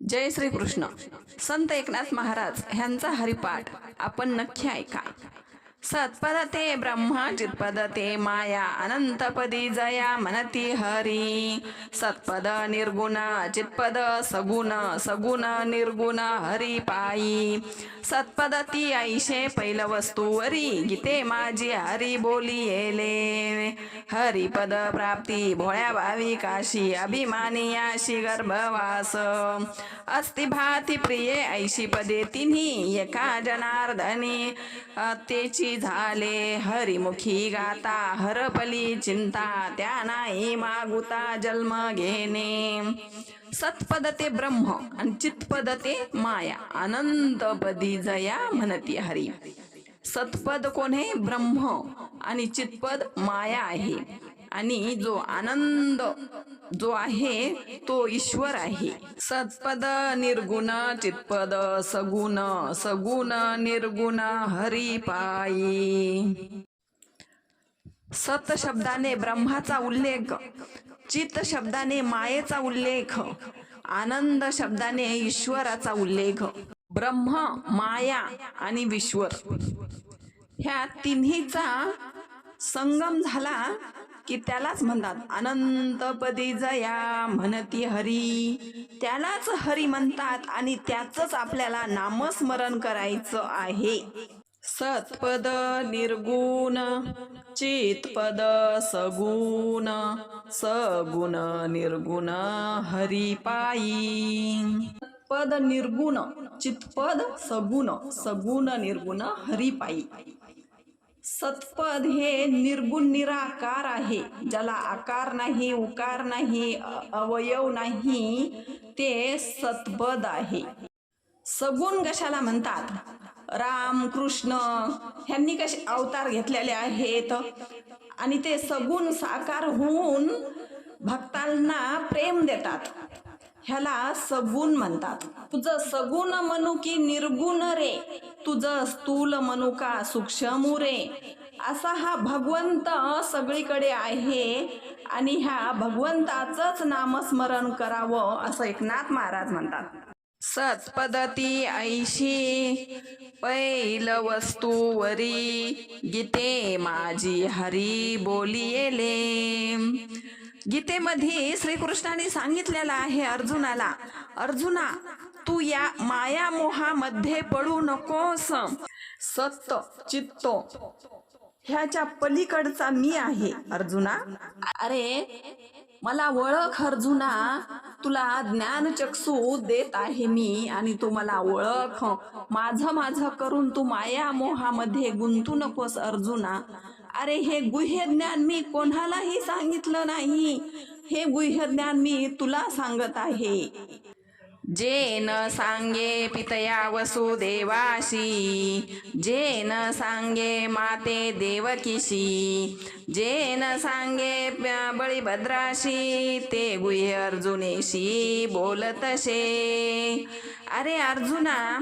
जय श्री कृष्ण संत एकनाथ महाराज ह्यांचा हरिपाठ आपण नक्की ऐका. सत्पदते ब्रह्म चित्पदते माया अनंतपदी जया मनती हरी। सत्पद निर्गुण चित्पद सगुण सगुण निर्गुण हरी पायी। सत्पद ती ऐशे पैल वस्तूवरी गीते माझी हरी बोली येले। हरिपद प्राप्ती भोळ्या भाविकाशी अभिमानी अभिमानियाशी गर्भवास। अस्ति भाती प्रिये ऐशी पदे तिन्ही एका जनार्दनी तेची झाले. हरिमुखी गाता हरपली चिंता त्या नाही मागुता जन्म घेणे. सत्पद ते ब्रह्म आणि चित्पद ते माया. अनंतपदी जया म्हणती हरी. सत्पद कोण आहे? ब्रह्म आणि चितपद माया आहे. आणि जो आनंद जो आहे तो ईश्वर आहे. सत्पद निर्गुण चितपद सगुण सगुण निर्गुण हरिपायी सत शब्दाने ब्रह्माचा उल्लेख चित शब्दाने मायेचा उल्लेख आनंद शब्दाने ईश्वराचा उल्लेख ब्रह्म माया आणि विश्वर. ह्या तिन्हीचा संगम झाला की त्यालाच म्हणतात अनंतपदी जया म्हणती हरी. त्यालाच हरी म्हणतात आणि त्याच आपल्याला नामस्मरण करायचं आहे. सत्पद निर्गुण चितपद सगुण सगुण निर्गुण हरिपायी. पद निर्गुण चितपद सगुण सगुण निर्गुण हरिपायी. सत्पद हे निर्गुण निराकार आहे. ज्याला आकार नाही उकार नाही अवयव नाही ते सत्पद आहे. सगुण कशाला म्हणतात? राम कृष्ण ह्यांनी कसे अवतार घेतलेले आहेत? आणि ते सगुण साकार होऊन भक्तांना प्रेम देतात. ह्याला सगुण म्हणतात. तुझं सगुण म्हणू की निर्गुण रे. तुझं स्थूल म्हणू का सूक्ष्म रे. असा हा भगवंत सगळीकडे आहे आणि ह्या भगवंताचंच नामस्मरण करावं असं एकनाथ महाराज म्हणतात. सत्पदती ऐशी पैल वस्तूवरी. गीते माझी हरी बोलियेले. गीतेमध्ये श्रीकृष्णाने सांगितलेलं आहे अर्जुनाला अर्जुना तू या माया मोहामध्ये पडू नकोस. सत्य चित्त ह्याच्या पलीकडचा मी आहे. अर्जुना अरे मला ओळख अर्जुना. तुला ज्ञान चक्षू देत आहे मी आणि तू मला ओळख. माझं माझं करून तू माया मोहामध्ये गुंतू नकोस अर्जुना. अरे हे गुह्य ज्ञान मी कोणालाही सांगितलं नाही. हे गुह्य ज्ञान मी तुला सांगत आहे. जेन सांगे पितया वसुदेवाशी जेन सांगे माते देवकीशी जेन सांगे बळीभद्राशी ते गुह्य अर्जुनेशी बोलतशे अरे अर्जुना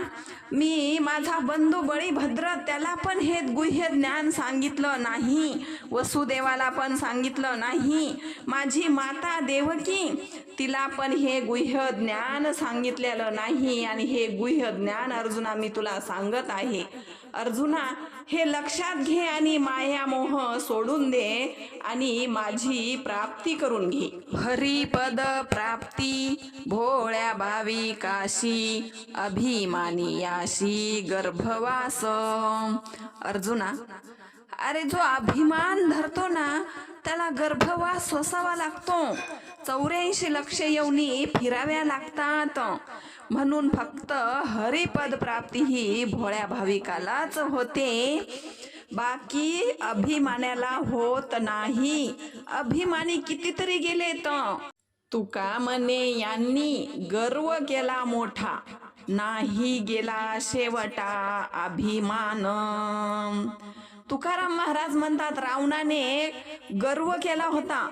मी माझा बंधू बळीभद्र त्याला पण हे गुह्य ज्ञान सांगितलं नाही वसुदेवाला पण सांगितलं नाही. माझी माता देवकी तिला पण हे गुह्य ज्ञान सांगितलेलं नाही आणि हे गुह्य ज्ञान अर्जुना मी तुला सांगत आहे. अर्जुना हे लक्षात घे आणि माया मोह सोडून दे आणि माझी प्राप्ती करून घे. हरिपद प्राप्ती भोळ्या भाविकाशी अभिमानी याशी गर्भवास. अर्जुना अरे जो अभिमान धरतो ना त्याला गर्भवास सोसावा लागतो. चौऱ्याऐंशी लक्ष येऊनी फिराव्या लागतात. म्हणून फक्त हरिपद प्राप्ती ही भोळ्या भाविकालाच होते. बाकी अभिमानाला होत नाही. अभिमानी कितीतरी गेले तर तुका मने यांनी गर्व केला मोठा. नाही गेला शेवटा अभिमान. तुकाराम महाराज म्हणतात रावणाने गर्व केला होता.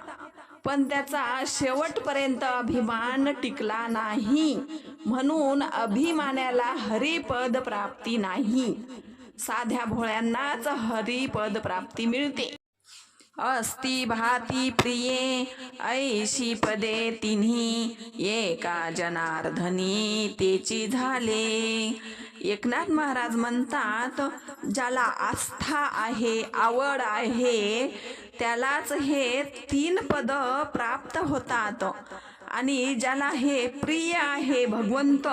पण त्याचा शेवटपर्यंत अभिमान टिकला नाही. म्हणून अभिमानाला हरिपद प्राप्ती नाही. साध्या भोळ्यांनाच हरिपद प्राप्ती मिळते. अस्ति भाती प्रिये ऐशी पदे तिन्ही एका जनार्दनी तेची झाले एकनाथ महाराज म्हणतात ज्याला आस्था आहे आवड आहे त्यालाच हे तीन पद प्राप्त होतात. आणि ज्याला हे प्रिय आहे भगवंत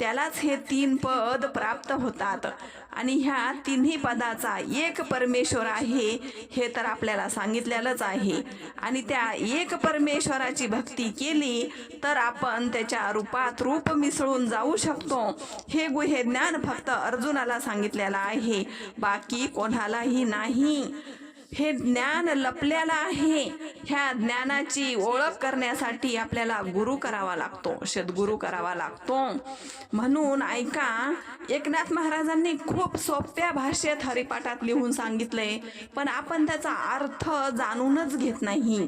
त्यालाच हे तीन पद प्राप्त होतात. आणि ह्या तिन्ही पदाचा एक परमेश्वर आहे हे तर आपल्याला सांगितलेलंच आहे. आणि त्या एक परमेश्वराची भक्ती केली तर आपण त्याच्या रूपात रूप मिसळून जाऊ शकतो. हे गुहे ज्ञान फक्त अर्जुनाला सांगितलेलं आहे. बाकी कोणालाही नाही. हे ज्ञान लपलेलं आहे. ह्या ज्ञानाची ओळख करण्यासाठी आपल्याला गुरु करावा लागतो सद्गुरू करावा लागतो. म्हणून ऐका एकनाथ महाराजांनी खूप सोप्या भाषेत हरिपाठात लिहून सांगितले पण आपण त्याचा अर्थ जाणूनच घेत नाही.